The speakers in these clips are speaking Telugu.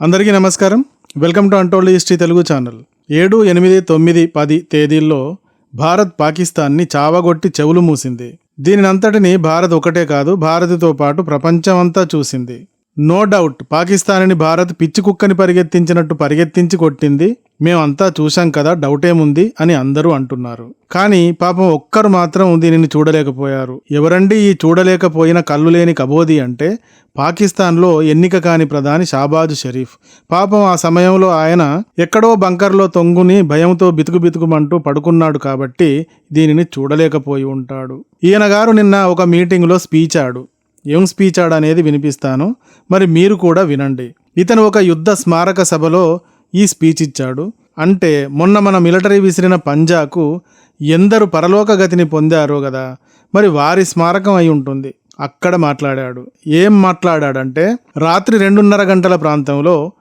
అందరికీ నమస్కారం. Welcome to untold history Telugu channel. ఏడు ఎనిమిది తొమ్మిది పది తేదీల్లో భారత్ పాకిస్తాన్ని చావగొట్టి చెవులు మూసింది. దీనినంతటిని భారత్ ఒకటే కాదు భారత్తో పాటు ప్రపంచమంతా చూసింది. నో డౌట్ పాకిస్తాన్ని భారత్ పిచ్చి కుక్కని పరిగెత్తించినట్టు పరిగెత్తించి కొట్టింది మేమంతా చూశాం కదా డౌటేముంది అని అందరూ అంటున్నారు. కానీ పాపం ఒక్కరు మాత్రం దీనిని చూడలేకపోయారు. ఎవరండి ఈ చూడలేకపోయిన కళ్ళు లేని కబోది అంటే పాకిస్తాన్లో ఎన్నిక కాని ప్రధాని షాబాజ్ షరీఫ్. పాపం ఆ సమయంలో ఆయన ఎక్కడో బంకర్లో తొంగుని భయంతో బితుకు బితుకుమంటూ పడుకున్నాడు కాబట్టి దీనిని చూడలేకపోయి ఉంటాడు. ఈయన గారు నిన్న ఒక మీటింగ్లో స్పీచ్ ఆడు ఏం స్పీచ్ అనేది వినిపిస్తాను మరి మీరు కూడా వినండి. ఇతను ఒక యుద్ధ స్మారక సభలో ఈ స్పీచ్ ఇచ్చాడు. అంటే మొన్న మన మిలిటరీ విసిరిన పంజాకు ఎందరు పరలోక గతిని పొందారో కదా మరి వారి స్మారకం అయి ఉంటుంది. అక్కడ మాట్లాడాడు. ఏం మాట్లాడాడంటే రాత్రి రెండున్నర గంటల ప్రాంతంలో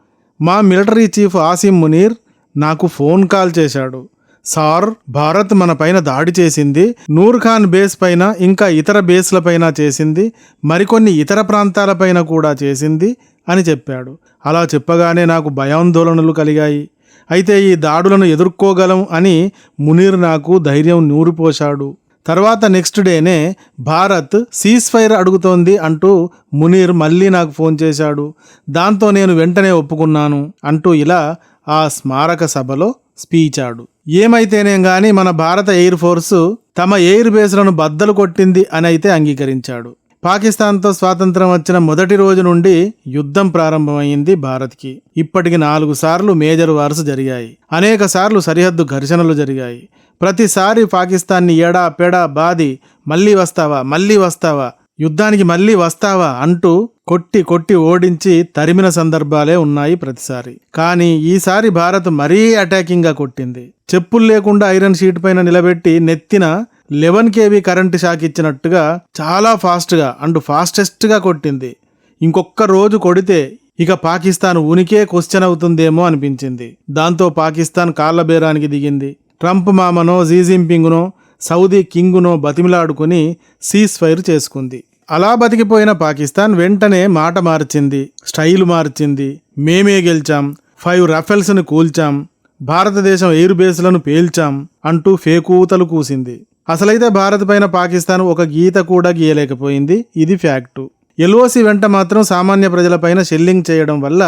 మా మిలిటరీ చీఫ్ ఆసిమ్ మునీర్ నాకు ఫోన్ కాల్ చేశాడు. సార్ భారత్ మన పైన దాడి చేసింది నూర్ఖాన్ బేస్ పైన ఇంకా ఇతర బేస్ల పైన చేసింది మరికొన్ని ఇతర ప్రాంతాలపైన కూడా చేసింది అని చెప్పాడు. అలా చెప్పగానే నాకు భయాందోళనలు కలిగాయి. అయితే ఈ దాడులను ఎదుర్కోగలం అని మునీర్ నాకు ధైర్యం నూరిపోశాడు. తర్వాత నెక్స్ట్ డేనే భారత్ సీజ్ ఫైర్ అడుగుతోంది అంటూ మునీర్ మళ్ళీ నాకు ఫోన్ చేశాడు. దాంతో నేను వెంటనే ఒప్పుకున్నాను అంటూ ఇలా ఆ స్మారక సభలో స్పీచాడు. ఏమైతేనేం గాని మన భారత ఎయిర్ ఫోర్సు తమ ఎయిర్ బేస్లను బద్దలు కొట్టింది అని అయితే అంగీకరించాడు. పాకిస్తాన్తో స్వాతంత్రం వచ్చిన మొదటి రోజు నుండి యుద్ధం ప్రారంభమైంది భారత్కి. ఇప్పటికి నాలుగు సార్లు మేజర్ వార్స్ జరిగాయి. అనేక సార్లు సరిహద్దు ఘర్షణలు జరిగాయి. ప్రతిసారి పాకిస్తాన్ని ఎడా పెడా బాది మళ్ళీ వస్తావా మళ్ళీ వస్తావా యుద్ధానికి మళ్ళీ వస్తావా అంటూ కొట్టి కొట్టి ఓడించి తరిమిన సందర్భాలే ఉన్నాయి ప్రతిసారి. కానీ ఈసారి భారత్ మరీ అటాకింగ్గా కొట్టింది. చెప్పులు లేకుండా ఐరన్ షీట్ పైన నిలబెట్టి నెత్తిన లెవెన్ కేవీ కరెంటు షాక్ ఇచ్చినట్టుగా చాలా ఫాస్ట్గా అండ్ ఫాస్టెస్ట్గా కొట్టింది. ఇంకొక్క రోజు కొడితే ఇక పాకిస్తాన్ ఉనికే క్వశ్చన్ అవుతుందేమో అనిపించింది. దాంతో పాకిస్తాన్ కాళ్ళబేరానికి దిగింది. ట్రంప్ మామనో జీ జింపింగ్నో సౌదీ కింగ్ను బతిమిలాడుకుని సీజ్ ఫైర్ చేసుకుంది. అలా బతికిపోయిన పాకిస్తాన్ వెంటనే మాట మార్చింది స్టైల్ మార్చింది. మేమే గెలిచాం ఫైవ్ రఫెల్స్ను కూల్చాం భారతదేశం ఎయిర్ బేస్లను పేల్చాం అంటూ ఫేకూతలు కూసింది. అసలైతే భారత్ పైన పాకిస్తాన్ ఒక గీత కూడా గీయలేకపోయింది ఇది ఫ్యాక్టు. ఎల్ఓసి వెంట మాత్రం సామాన్య ప్రజలపైన షెల్లింగ్ చేయడం వల్ల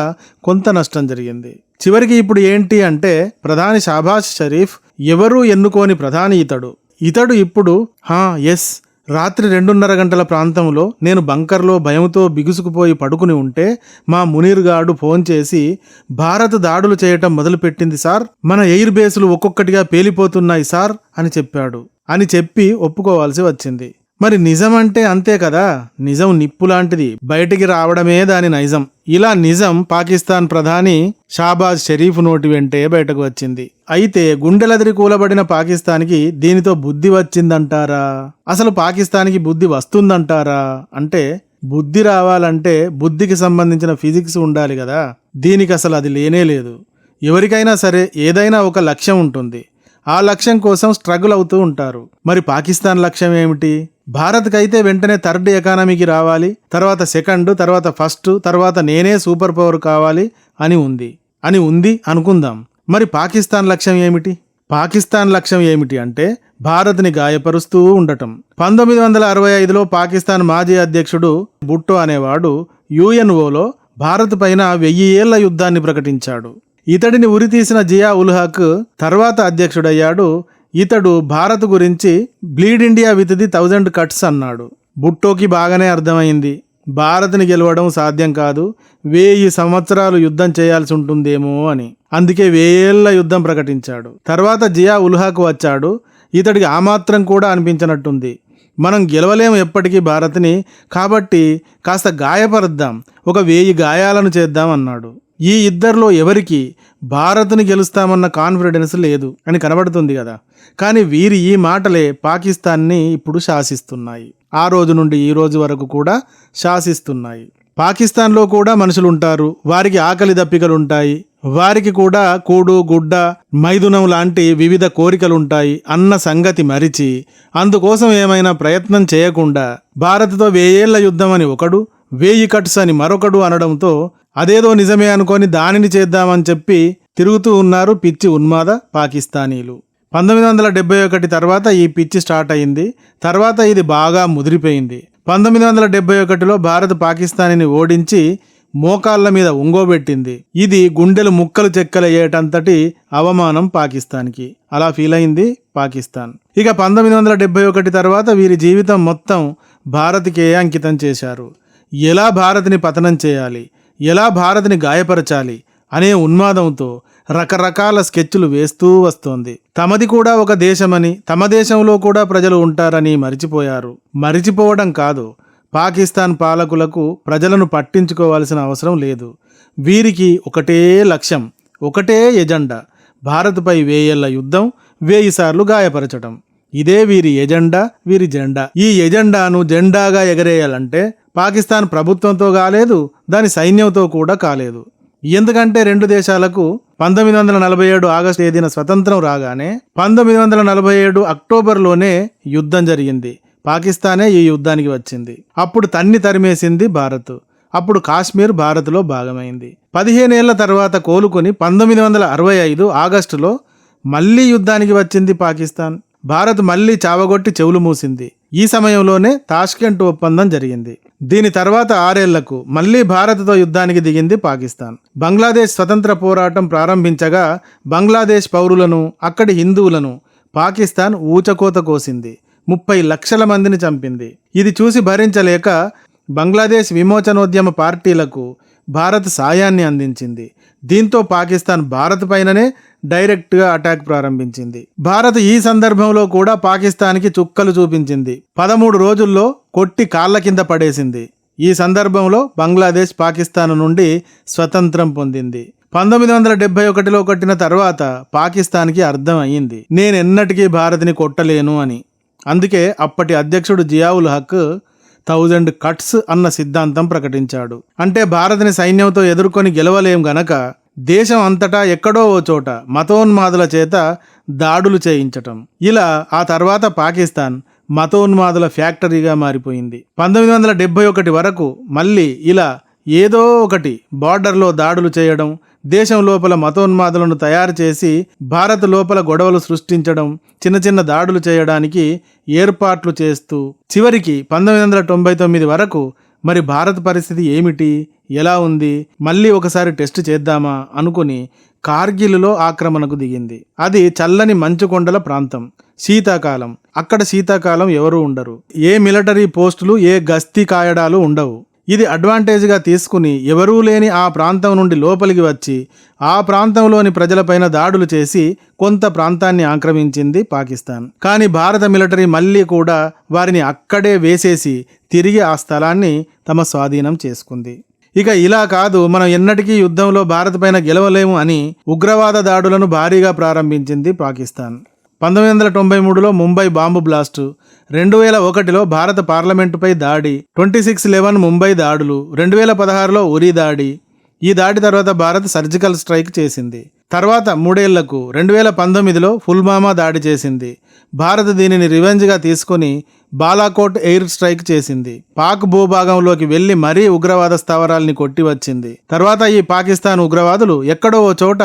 కొంత నష్టం జరిగింది. చివరికి ఇప్పుడు ఏంటి అంటే ప్రధాని షాబాజ్ షరీఫ్ ఎవరూ ఎన్నుకోని ప్రధాని ఇతడు. ఇతడు ఇప్పుడు హా ఎస్ రాత్రి రెండున్నర గంటల ప్రాంతంలో నేను బంకర్లో భయంతో బిగుసుకుపోయి పడుకుని ఉంటే మా మునీర్ గాడు ఫోన్ చేసి భారత్ దాడులు చేయటం మొదలుపెట్టింది సార్. మన ఎయిర్ బేసులు ఒక్కొక్కటిగా పేలిపోతున్నాయి సార్ అని చెప్పాడు. అని చెప్పి ఒప్పుకోవాల్సి వచ్చింది. మరి నిజం అంటే అంతే కదా? నిజం నిప్పు లాంటిది బయటికి రావడమే దాని నైజం. ఇలా నిజం పాకిస్తాన్ ప్రధాని షాబాజ్ షరీఫ్ నోటి వెంటే బయటకు వచ్చింది. అయితే గుండెలదిరి కూలబడిన పాకిస్తాన్కి దీనితో బుద్ధి వచ్చిందంటారా? అసలు పాకిస్తాన్కి బుద్ధి వస్తుందంటారా? అంటే బుద్ధి రావాలంటే బుద్ధికి సంబంధించిన ఫిజిక్స్ ఉండాలి కదా. దీనికి అసలు అది లేనే లేదు. ఎవరికైనా సరే ఏదైనా ఒక లక్ష్యం ఉంటుంది. ఆ లక్ష్యం కోసం స్ట్రగుల్ అవుతూ ఉంటారు. మరి పాకిస్తాన్ లక్ష్యం ఏమిటి? భారత్కైతే వెంటనే థర్డ్ ఎకానమీకి రావాలి తర్వాత సెకండ్ తర్వాత ఫస్ట్ తర్వాత నేనే సూపర్ పవర్ కావాలి అని ఉంది. అని ఉంది అనుకుందాం. మరి పాకిస్తాన్ లక్ష్యం ఏమిటి? పాకిస్తాన్ లక్ష్యం ఏమిటి అంటే భారత్ని గాయపరుస్తూ ఉండటం. పంతొమ్మిది వందల అరవై ఐదులో పాకిస్తాన్ మాజీ అధ్యక్షుడు బుట్టో అనేవాడు యుఎన్ఓలో భారత్ పైన వెయ్యి ఏళ్ళ యుద్ధాన్ని ప్రకటించాడు. ఇతడిని ఉరితీసిన జియా ఉల్ హక్ తర్వాత అధ్యక్షుడయ్యాడు ఇతడు భారత్ గురించి bleed India with the thousand cuts అన్నాడు. బుట్టోకి బాగానే అర్థమైంది. భారత్ని గెలవడం సాధ్యం కాదు. వెయ్యి సంవత్సరాలు యుద్ధం చేయాల్సి ఉంటుందేమో అని. అందుకే వేయేళ్ళ యుద్ధం ప్రకటించాడు. తర్వాత జియా ఉల్హాకు వచ్చాడు. ఇతడికి ఆ మాత్రం కూడా అనిపించినట్టుంది. మనం గెలవలేము ఎప్పటికీ భారత్ని. కాబట్టి కాస్త గాయపరుద్దాం. ఒక వేయి గాయాలను చేద్దాం అన్నాడు. ఈ ఇద్దరిలో ఎవరికి భారత్ని గెలుస్తామన్న కాన్ఫిడెన్స్ లేదు అని కనబడుతుంది కదా. కానీ వీరి ఈ మాటలే పాకిస్తాన్ని ఇప్పుడు శాసిస్తున్నాయి. ఆ రోజు నుండి ఈ రోజు వరకు కూడా శాసిస్తున్నాయి. పాకిస్తాన్లో కూడా మనుషులు ఉంటారు వారికి ఆకలి దప్పికలుంటాయి. వారికి కూడా కూడు గుడ్డ మైదునం లాంటి వివిధ కోరికలుంటాయి అన్న సంగతి మరిచి అందుకోసం ఏమైనా ప్రయత్నం చేయకుండా భారత్తో వేయేళ్ళ యుద్ధం అని ఒకడు వేయి కట్స్ అని మరొకడు అనడంతో అదేదో నిజమే అనుకొని దానిని చేద్దామని చెప్పి తిరుగుతూ ఉన్నారు పిచ్చి ఉన్మాద పాకిస్తానీలు. పంతొమ్మిది వందల డెబ్బై ఒకటి తర్వాత ఈ పిచ్చి స్టార్ట్ అయింది. తర్వాత ఇది బాగా ముదిరిపోయింది. పంతొమ్మిది వందల డెబ్బై ఒకటిలో భారత్ పాకిస్తాన్ని ఓడించి మోకాళ్ళ మీద ఉంగోబెట్టింది. ఇది గుండెలు ముక్కలు చెక్కలయ్యేటంతటి అవమానం పాకిస్తాన్కి. అలా ఫీల్ అయింది పాకిస్తాన్. ఇక పంతొమ్మిది వందల డెబ్బై ఒకటి తర్వాత వీరి జీవితం మొత్తం భారత్కే అంకితం చేశారు. ఎలా భారత్ని పతనం చేయాలి? ఎలా భారత్ని గాయపరచాలి అనే ఉన్మాదంతో రకరకాల స్కెచ్లు వేస్తూ వస్తోంది. తమది కూడా ఒక దేశమని తమ దేశంలో కూడా ప్రజలు ఉంటారని మరిచిపోయారు. మరిచిపోవడం కాదు పాకిస్తాన్ పాలకులకు ప్రజలను పట్టించుకోవాల్సిన అవసరం లేదు. వీరికి ఒకటే లక్ష్యం ఒకటే ఎజెండా భారత్పై వేయేళ్ళ యుద్ధం వేయిసార్లు సార్లు గాయపరచటం. ఇదే వీరి ఎజెండా వీరి జెండా. ఈ ఎజెండాను జెండాగా ఎగరేయాలంటే పాకిస్తాన్ ప్రభుత్వంతో కాలేదు దాని సైన్యంతో కూడా కాలేదు. ఎందుకంటే రెండు దేశాలకు పంతొమ్మిది వందల నలభై ఏడు ఆగస్టు తేదీన స్వతంత్రం రాగానే పంతొమ్మిది వందల నలభై ఏడు అక్టోబర్లోనే యుద్ధం జరిగింది. పాకిస్తానే ఈ యుద్ధానికి వచ్చింది. అప్పుడు తన్ని తరిమేసింది భారత్. అప్పుడు కాశ్మీర్ భారత్లో భాగమైంది. పదిహేనేళ్ళ తర్వాత కోలుకొని పంతొమ్మిది వందల అరవై ఐదు ఆగస్టులో మళ్ళీ యుద్ధానికి వచ్చింది పాకిస్తాన్. భారత్ మళ్ళీ చావగొట్టి చెవులు మూసింది. ఈ సమయంలోనే తాష్కెంట్ ఒప్పందం జరిగింది. దీని తర్వాత ఆరేళ్ళకు మళ్ళీ భారత్తో యుద్ధానికి దిగింది పాకిస్తాన్. బంగ్లాదేశ్ స్వతంత్ర పోరాటం ప్రారంభించగా బంగ్లాదేశ్ పౌరులను అక్కడి హిందువులను పాకిస్తాన్ ఊచకోత కోసింది. ముప్పై లక్షల మందిని చంపింది. ఇది చూసి భరించలేక బంగ్లాదేశ్ విమోచనోద్యమ పార్టీలకు భారత్ సాయాన్ని అందించింది. దీంతో పాకిస్తాన్ భారత్ పైననే డైరెక్ట్గా అటాక్ ప్రారంభించింది. భారత్ ఈ సందర్భంలో కూడా పాకిస్తాన్కి చుక్కలు చూపించింది. పదమూడు రోజుల్లో కొట్టి కాళ్ళ కింద పడేసింది. ఈ సందర్భంలో బంగ్లాదేశ్ పాకిస్తాన్ నుండి స్వతంత్రం పొందింది. పంతొమ్మిది వందల డెబ్బై ఒకటిలో కొట్టిన తర్వాత పాకిస్తాన్కి అర్థం అయ్యింది. నేను ఎన్నటికీ భారత్ని కొట్టలేను అని. అందుకే అప్పటి అధ్యక్షుడు జియావుల్ హక్ థౌజండ్ కట్స్ అన్న సిద్ధాంతం ప్రకటించాడు. అంటే భారత్ని సైన్యంతో ఎదుర్కొని గెలవలేం గనక దేశం అంతటా ఎక్కడో ఓ చోట మతోన్మాదుల చేత దాడులు చేయించటం. ఇలా ఆ తర్వాత పాకిస్తాన్ మతోన్మాదుల ఫ్యాక్టరీగా మారిపోయింది. పంతొమ్మిది వందల డెబ్బై ఒకటి వరకు మళ్ళీ ఇలా ఏదో ఒకటి బార్డర్లో దాడులు చేయడం దేశం లోపల మతోన్మాదులను తయారు చేసి భారత్ లోపల గొడవలు సృష్టించడం చిన్న చిన్న దాడులు చేయడానికి ఏర్పాట్లు చేస్తూ చివరికి పంతొమ్మిది వందల తొంభై తొమ్మిది వరకు మరి భారత్ పరిస్థితి ఏమిటి? ఎలా ఉంది? మళ్ళీ ఒకసారి టెస్ట్ చేద్దామా? అనుకుని కార్గిల్లో ఆక్రమణకు దిగింది. అది చల్లని మంచుకొండల ప్రాంతం. శీతాకాలం. అక్కడ శీతాకాలం ఎవరూ ఉండరు. ఏ మిలిటరీ పోస్టులు ఏ గస్తీ కాయడాలు ఉండవు. ఇది అడ్వాంటేజ్గా తీసుకుని ఎవరూ లేని ఆ ప్రాంతం నుండి లోపలికి వచ్చి ఆ ప్రాంతంలోని ప్రజలపైన దాడులు చేసి కొంత ప్రాంతాన్ని ఆక్రమించింది పాకిస్తాన్. కానీ భారత మిలిటరీ మళ్ళీ కూడా వారిని అక్కడే వేసేసి తిరిగి ఆ స్థలాన్ని తమ స్వాధీనం చేసుకుంది. ఇక ఇలా కాదు మనం ఎన్నటికీ యుద్ధంలో భారత్ పైన గెలవలేము అని ఉగ్రవాద దాడులను భారీగా ప్రారంభించింది పాకిస్తాన్. పంతొమ్మిది వందల తొంభై మూడులో ముంబై బాంబు బ్లాస్టు రెండు వేల ఒకటిలో భారత పార్లమెంటుపై దాడి ట్వంటీ సిక్స్ లెవెన్ ముంబై దాడులు రెండు వేల పదహారులో ఉరి దాడి. ఈ దాడి తర్వాత భారత్ సర్జికల్ స్ట్రైక్ చేసింది. తర్వాత మూడేళ్ళకు రెండు వేల పంతొమ్మిదిలో ఫుల్మామా దాడి చేసింది. భారత్ దీనిని రివెంజ్గా తీసుకొని బాలాకోట్ ఎయిర్ స్ట్రైక్ చేసింది. పాక్ భూభాగంలోకి వెళ్ళి మరీ ఉగ్రవాద స్థావరాల్ని కొట్టి వచ్చింది. తర్వాత ఈ పాకిస్తాన్ ఉగ్రవాదులు ఎక్కడో ఓ చోట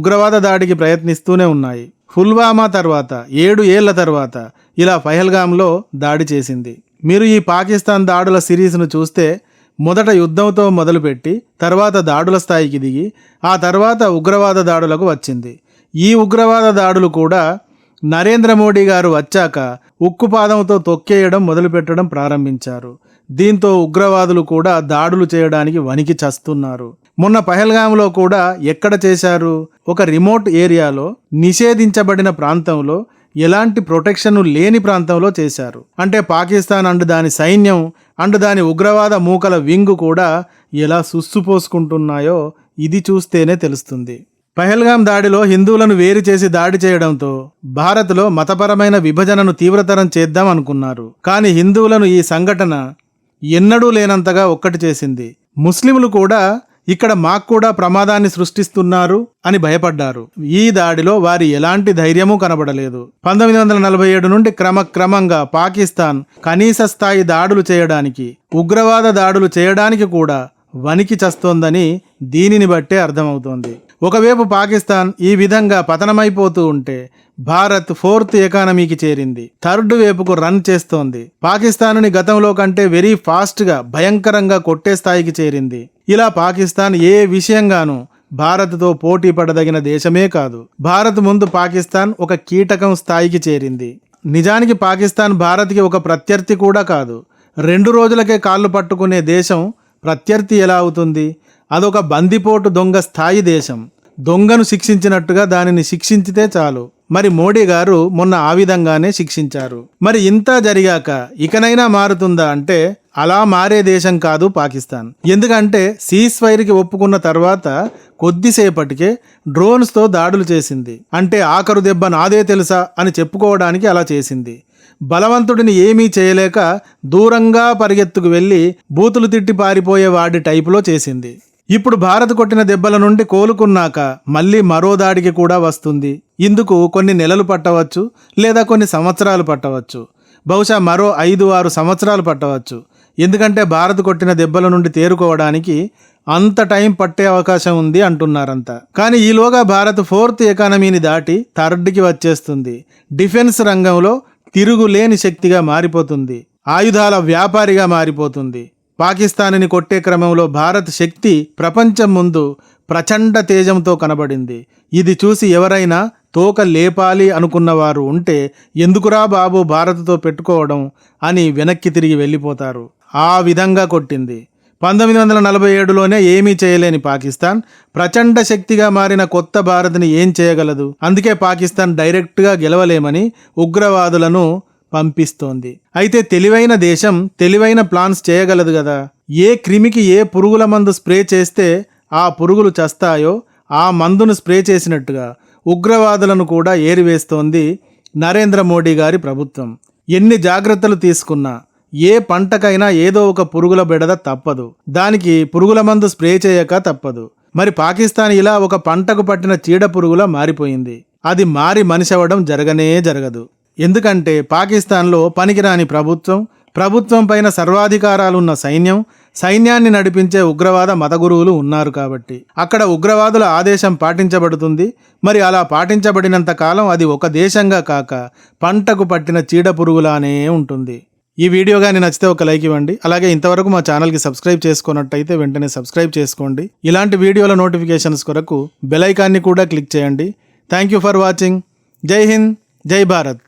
ఉగ్రవాద దాడికి ప్రయత్నిస్తూనే ఉన్నాయి. పుల్వామా తర్వాత ఏడు ఏళ్ళ తర్వాత ఇలా పహల్గాంలో దాడి చేసింది. మీరు ఈ పాకిస్తాన్ దాడుల సిరీస్ను చూస్తే మొదట యుద్ధంతో మొదలుపెట్టి తర్వాత దాడుల స్థాయికి దిగి ఆ తర్వాత ఉగ్రవాద దాడులకు వచ్చింది. ఈ ఉగ్రవాద దాడులు కూడా నరేంద్ర మోడీ గారు వచ్చాక ఉక్కుపాదంతో తొక్కేయడం మొదలుపెట్టడం ప్రారంభించారు. దీంతో ఉగ్రవాదులు కూడా దాడులు చేయడానికి వణికి చస్తున్నారు. మొన్న పహల్గాంలో కూడా ఎక్కడ చేశారు? ఒక రిమోట్ ఏరియాలో నిషేధించబడిన ప్రాంతంలో ఎలాంటి ప్రొటెక్షన్ లేని ప్రాంతంలో చేశారు. అంటే పాకిస్తాన్ అండ్ దాని సైన్యం అండ్ దాని ఉగ్రవాద మూకల వింగు కూడా ఎలా సుస్సుపోసుకుంటున్నాయో ఇది చూస్తేనే తెలుస్తుంది. పహల్గాం దాడిలో హిందువులను వేరు చేసి దాడి చేయడంతో భారత్లో మతపరమైన విభజనను తీవ్రతరం చేద్దాం అనుకున్నారు. కానీ హిందువులను ఈ సంఘటన ఎన్నడూ లేనంతగా ఒక్కటి చేసింది. ముస్లింలు కూడా ఇక్కడ మాకు కూడా ప్రమాదాన్ని సృష్టిస్తున్నారు అని భయపడ్డారు. ఈ దాడిలో వారి ఎలాంటి ధైర్యమూ కనబడలేదు. పంతొమ్మిది వందల నలభై ఏడు నుండి క్రమక్రమంగా పాకిస్తాన్ కనీస స్థాయి దాడులు చేయడానికి ఉగ్రవాద దాడులు చేయడానికి కూడా వణికి చస్తోందని దీనిని బట్టే అర్థమవుతోంది. ఒకవైపు పాకిస్తాన్ ఈ విధంగా పతనమైపోతూ ఉంటే భారత్ ఫోర్త్ ఎకానమీకి చేరింది. థర్డ్ వైపుకు రన్ చేస్తోంది. పాకిస్తాన్ని గతంలో కంటే వెరీ ఫాస్ట్గా భయంకరంగా కొట్టే స్థాయికి చేరింది. ఇలా పాకిస్తాన్ ఏ విషయంగానూ భారత్తో పోటీ పడదగిన దేశమే కాదు. భారత్ ముందు పాకిస్తాన్ ఒక కీటకం స్థాయికి చేరింది. నిజానికి పాకిస్తాన్ భారత్కి ఒక ప్రత్యర్థి కూడా కాదు. రెండు రోజులకే కాళ్ళు పట్టుకునే దేశం ప్రత్యర్థి ఎలా అవుతుంది? అదొక బందిపోటు దొంగ స్థాయి దేశం. దొంగను శిక్షించినట్టుగా దానిని శిక్షించితే చాలు. మరి మోడీ గారు మొన్న ఆ విధంగానే శిక్షించారు. మరి ఇంత జరిగాక ఇకనైనా మారుతుందా అంటే అలా మారే దేశం కాదు పాకిస్తాన్. ఎందుకంటే సీజ్ ఫైర్కి ఒప్పుకున్న తర్వాత కొద్దిసేపటికే డ్రోన్స్తో దాడులు చేసింది. అంటే ఆఖరు దెబ్బ నాదే తెలుసా అని చెప్పుకోవడానికి అలా చేసింది. బలవంతుడిని ఏమీ చేయలేక దూరంగా పరిగెత్తుకు వెళ్ళి బూతులు తిట్టి పారిపోయే వాడి టైపులో చేసింది. ఇప్పుడు భారత్ కొట్టిన దెబ్బల నుండి కోలుకున్నాక మళ్ళీ మరో దాడికి కూడా వస్తుంది. ఇందుకు కొన్ని నెలలు పట్టవచ్చు లేదా కొన్ని సంవత్సరాలు పట్టవచ్చు. బహుశా మరో ఐదు ఆరు సంవత్సరాలు పట్టవచ్చు. ఎందుకంటే భారత్ కొట్టిన దెబ్బల నుండి తేరుకోవడానికి అంత టైం పట్టే అవకాశం ఉంది అంటున్నారంతా. కానీ ఈలోగా భారత్ ఫోర్త్ ఎకానమీని దాటి థర్డ్కి వచ్చేస్తుంది. డిఫెన్స్ రంగంలో తిరుగులేని శక్తిగా మారిపోతుంది. ఆయుధాల వ్యాపారిగా మారిపోతుంది. పాకిస్తాన్ని కొట్టే క్రమంలో భారత్ శక్తి ప్రపంచం ముందు ప్రచండ తేజంతో కనబడింది. ఇది చూసి ఎవరైనా తోక లేపాలి అనుకున్నవారు ఉంటే ఎందుకురా బాబు భారత్తో పెట్టుకోవడం అని వెనక్కి తిరిగి వెళ్ళిపోతారు. ఆ విధంగా కొట్టింది. పంతొమ్మిది వందల నలభై ఏడులోనే ఏమీ చేయలేని పాకిస్తాన్ ప్రచండ శక్తిగా మారిన కొత్త భారత్ని ఏం చేయగలదు? అందుకే పాకిస్తాన్ డైరెక్ట్గా గెలవలేమని ఉగ్రవాదులను పంపిస్తోంది. అయితే తెలివైన దేశం తెలివైన ప్లాన్స్ చేయగలదు కదా ఏ క్రిమికి ఏ పురుగుల మందు స్ప్రే చేస్తే ఆ పురుగులు చస్తాయో ఆ మందును స్ప్రే చేసినట్టుగా ఉగ్రవాదులను కూడా ఏరివేస్తోంది నరేంద్ర మోడీ గారి ప్రభుత్వం. ఎన్ని జాగ్రత్తలు తీసుకున్నా ఏ పంటకైనా ఏదో ఒక పురుగుల బెడద తప్పదు. దానికి పురుగుల మందు స్ప్రే చేయక తప్పదు. మరి పాకిస్తాన్ ఇలా ఒక పంటకు పట్టిన చీడ పురుగులా మారిపోయింది. అది మారి మనిషి అవ్వడం జరగనే జరగదు. ఎందుకంటే పాకిస్తాన్లో పనికిరాని ప్రభుత్వం ప్రభుత్వం పైన సర్వాధికారాలున్న సైన్యం సైన్యాన్ని నడిపించే ఉగ్రవాద మత గురువులు ఉన్నారు కాబట్టి. అక్కడ ఉగ్రవాదుల ఆదేశం పాటించబడుతుంది. మరి అలా పాటించబడినంత కాలం అది ఒక దేశంగా కాక పంటకు పట్టిన చీడ పురుగులానే ఉంటుంది. ఈ వీడియో కానీ నచ్చితే ఒక లైక్ ఇవ్వండి. అలాగే ఇంతవరకు మా ఛానల్కి సబ్స్క్రైబ్ చేసుకున్నట్టయితే వెంటనే సబ్స్క్రైబ్ చేసుకోండి. ఇలాంటి వీడియోల నోటిఫికేషన్స్ కొరకు బెల్ ఐకాన్ని కూడా క్లిక్ చేయండి. Thank you for watching. Jai Hind Jai Bharat.